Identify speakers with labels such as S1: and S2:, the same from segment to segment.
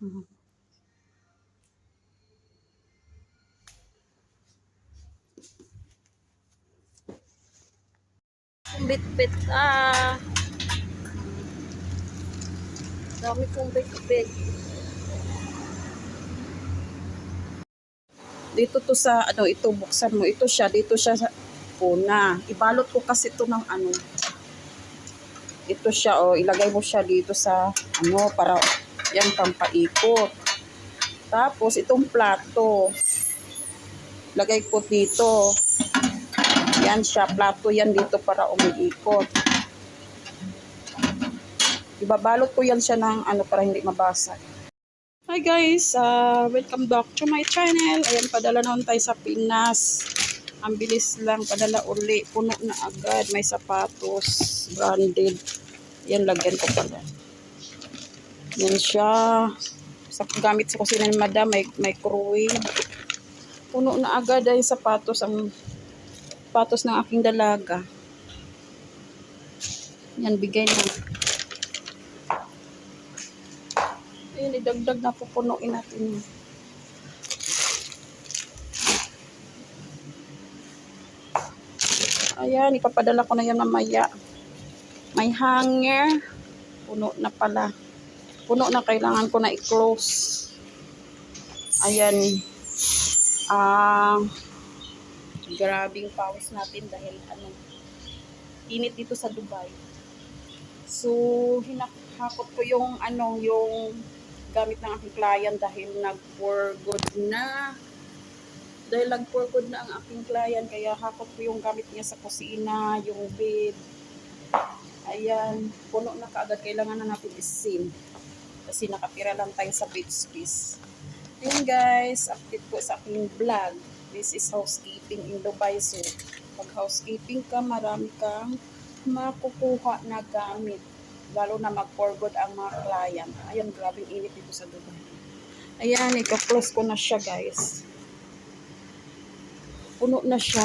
S1: Mhm. Bit-bit ah. Dami kong bit-bit. Dito to sa, ano, ito, buksan mo. Ito siya, dito siya sa una. Ibalot ko kasi ito ng ano. Ito siya, oh, ilagay mo siya dito sa, ano, para, yan, pampaikot. Tapos, itong plato. Lagay ko dito. Yan siya, plato yan dito para umiikot. Ibabalot ko yan siya ng ano para hindi mabasag. Hi guys, uh, welcome back to my channel. Ayan, padala naman tayo sa Pinas. Ang bilis lang, padala uli. Puno na agad. May sapatos, branded. Yan, lagyan ko pala. Yan siya. Sa gamit sa kusina ni madam, may microwave. Puno na agad ay sapatos. Ang sapatos ng aking dalaga. Yan, bigay na. Ayun, idagdag na pupunuin natin. Ayan, ipapadala ko na yan mamaya. May hanger. Puno na pala. Puno na, kailangan ko na i-close. Ayan. Ah, grabing pawis natin dahil ano, init dito sa Dubai. So, hinakot ko yung ano, yung gamit ng aking client dahil nag-for good na. Dahil nag-for good na ang aking client, kaya hakot ko yung gamit niya sa kusina, yung bed. Ayan, puno na kaagad. Kailangan na natin isin. Kasi nakapira lang tayo sa bed space. Ayan guys, update ko sa aking vlog. This is housekeeping in Dubai. So, pag housekeeping ka, marami kang makukuha na gamit. Lalo na mag-forward ang mga client. Ayan, grabe init dito sa Dubai. Ayan, ika-close ko na siya guys. Puno na siya.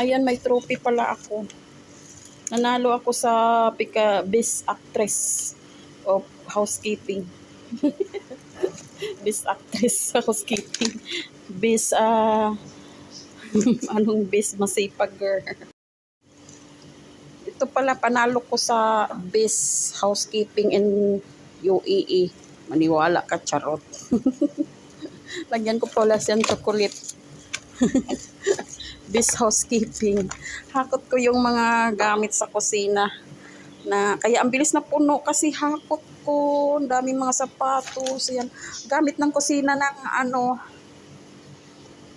S1: Ayan, may trophy pala ako. Nanalo ako sa Pika Best Actress of Housekeeping. Best Actress sa Housekeeping. Best, ah, anong best masipag girl. Ito pala, panalo ko sa Best Housekeeping in UAE. Maniwala ka, charot. Lagyan ko pala siyang chocolate. Best Housekeeping. Hakot ko yung mga gamit sa kusina. Na, kaya ang bilis na puno kasi hakot ko. Ang daming mga sapatos. Yan. Gamit ng kusina ng ano,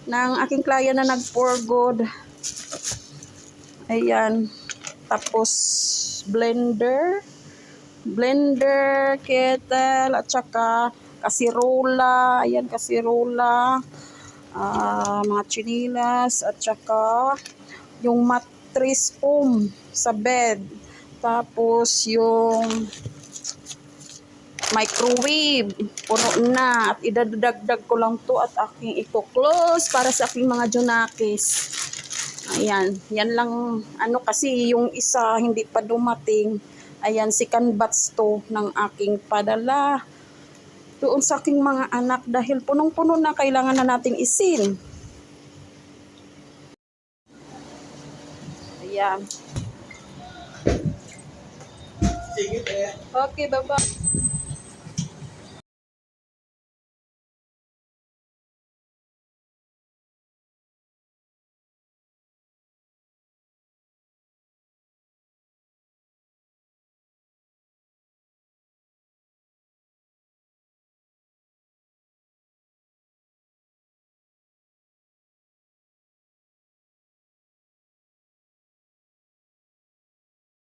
S1: ng aking client na nag-for good. Ayan. Tapos, blender. Blender, kettle, at saka kasirola. Ayan, kasirola. Ah, mga chinilas, at saka yung mattress foam sa bed. Tapos, yung microwave. Puno na. At idadagdag ko lang to at aking i-close para sa aking mga junakis. Ayan. Yan lang. Ano kasi yung isa hindi pa dumating. Ayan, second batch to ng aking padala. Doon sa aking mga anak dahil punong-puno na kailangan na nating isin. Ayan. Okay, bye-bye.